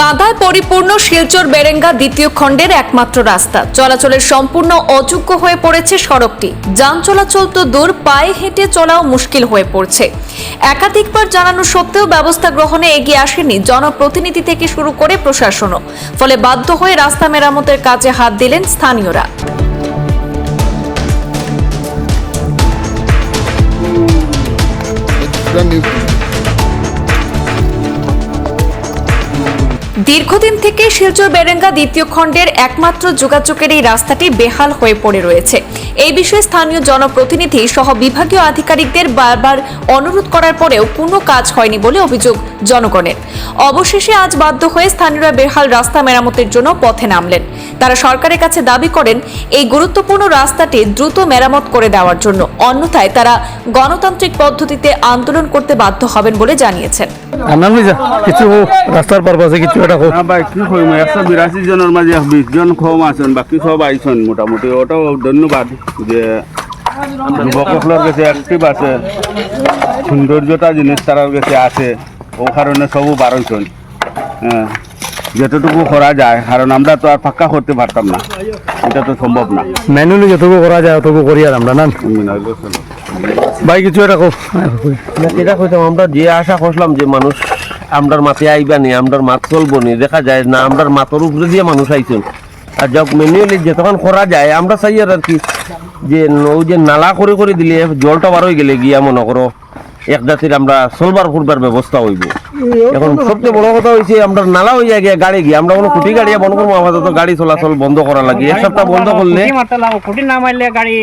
কাদায় পরিপূর্ণ শিলচর বেরেঙ্গা দ্বিতীয় খণ্ডের একমাত্র রাস্তা। চলাচলের সম্পূর্ণ অযোগ্য হয়ে পড়েছে সড়কটি। যান চলাচল তো দূর, পায়ে হেঁটে চলাও মুশকিল হয়ে পড়ছে। একাধিকবার জানানো সত্ত্বেও ব্যবস্থা গ্রহণে এগিয়ে আসেনি জনপ্রতিনিধি থেকে শুরু করে প্রশাসনও। ফলে বাধ্য হয়ে রাস্তা মেরামতের কাজে হাত দিলেন স্থানীয়রা। দীর্ঘদিন থেকে শিলচর বেরেঙ্গা দ্বিতীয় খণ্ডের একমাত্র যোগাযোগের এই রাস্তাটি বেহাল হয়ে পড়ে রয়েছে। এই বিষয়ে স্থানীয় জনপ্রতিনিধি সহ বিভাগীয় আধিকারিকদের বারবার অনুরোধ করার পরেও কোনো কাজ হয়নি বলে অভিযোগ জনগণের। অবশেষে আজ বাধ্য হয়ে স্থানীয়রা বেহাল রাস্তা মেরামতের জন্য পথে নামলেন। তারা সরকারের কাছে দাবি করেন, এই গুরুত্বপূর্ণ রাস্তাটি দ্রুত মেরামত করে দেওয়ার জন্য। অন্যথায় তারা গণতান্ত্রিক পদ্ধতিতে আন্দোলন করতে বাধ্য হবেন বলে জানিয়েছেন। কিছু রাস্তার কিছু একটা হোক না ভাই কি কইম একশো বিরাশি জনের মাঝে বিশ জন কম আছেন বাকি সব আইছেন মোটামুটি। ওটাও ধন্যবাদ যে যুবকসকলের কাছে অ্যাক্টিভ আছে সৌন্দর্যতা জিনিস তারার কাছে আছে। ও কারণে সবও বারোইছেন হ্যাঁ যতটুকু করা যায় কারণ আমরা তো আর ফাঁকা করতে পারতাম না। এটা তো সম্ভব না। ম্যানুয়ালি যতটুকু করা যায় অতটুকু করি আর আমরা না? ভাই কিছু এটা কইতাম আমরা যে আশা করলাম যে মানুষ আমরার মাঠে আইবা নি আমরার মাঠ চলবো নি দেখা যায় না আমরার মাথার উপরে দিয়ে মানুষ আইছেন আর যখন ম্যানুয়ালি যতক্ষণ করা যায় আমরা চাই আর কি যে ওই যে নালা করে করে দিলে জলটা বার হয়ে গেলে গিয়া মনে করো এক জাতির আমরা চলবার করবার ব্যবস্থা হইব। এখন সবচেয়ে বড় কথা হয়েছে আমরা নালা হয়ে গিয়া গাড়ি গিয়ে আমরা কোনো কুটি গাড়ি বন্ধ করব আমাদের তো গাড়ি চলাচল বন্ধ করা লাগে। এক সপ্তাহ বন্ধ করলে গাড়ি